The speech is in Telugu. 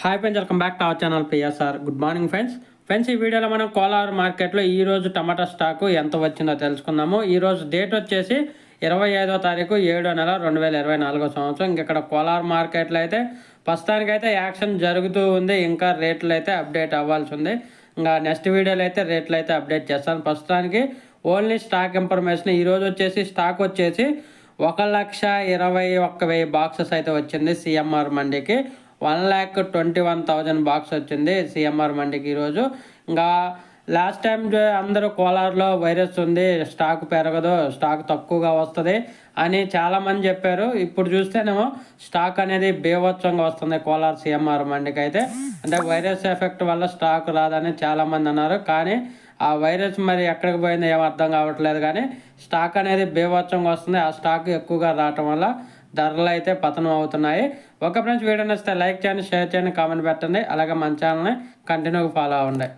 Hi friends welcome back to our channel PSR good morning friends friends ఈ వీడియోలో మనం కోలార్ మార్కెట్లో ఈరోజు టమాటా స్టాకు ఎంత వచ్చిందో తెలుసుకుందాము. ఈరోజు డేట్ వచ్చేసి ఇరవై ఐదో తారీఖు ఏడో నెల రెండు వేల ఇరవై నాలుగో సంవత్సరం. ఇంక ఇక్కడ కోలార్ మార్కెట్లో అయితే ప్రస్తుతానికైతే యాక్షన్ జరుగుతూ ఉంది. ఇంకా రేట్లు అయితే అప్డేట్ అవ్వాల్సి ఉంది. ఇంకా నెక్స్ట్ వీడియోలో అయితే రేట్లు అయితే అప్డేట్ చేస్తాను. ప్రస్తుతానికి ఓన్లీ స్టాక్ ఇన్ఫర్మేషన్. ఈ రోజు వచ్చేసి స్టాక్ వచ్చేసి ఒక లక్ష ఇరవై ఒక్క వెయ్యి బాక్సెస్ అయితే వచ్చింది CMR మండీకి. One lakh twenty one thousand box వచ్చింది సిఎంఆర్ మండికి ఈరోజు. ఇంకా లాస్ట్ టైం అందరూ కోలార్లో వైరస్ ఉంది స్టాక్ పెరగదు స్టాక్ తక్కువగా వస్తుంది అని చాలామంది చెప్పారు. ఇప్పుడు చూస్తేనేమో స్టాక్ అనేది బీభత్సంగా వస్తుంది కోలార్ సిఎంఆర్ మండికి అయితే అంటే వైరస్ ఎఫెక్ట్ వల్ల స్టాక్ రాదని చాలామంది అన్నారు. కానీ ఆ వైరస్ మరి ఎక్కడికి పోయిందో ఏం అర్థం కావట్లేదు కానీ స్టాక్ అనేది బీభత్సంగా వస్తుంది. ఆ స్టాక్ ఎక్కువగా రావటం వల్ల ధరలు అయితే పతనం అవుతున్నాయి. ఒక ఫ్రెండ్స్ వీడియో నచ్చితే లైక్ చేయండి షేర్ చేయండి కామెంట్ పెట్టండి. అలాగే మన ఛానల్ని కంటిన్యూగా ఫాలో అవ్వండి.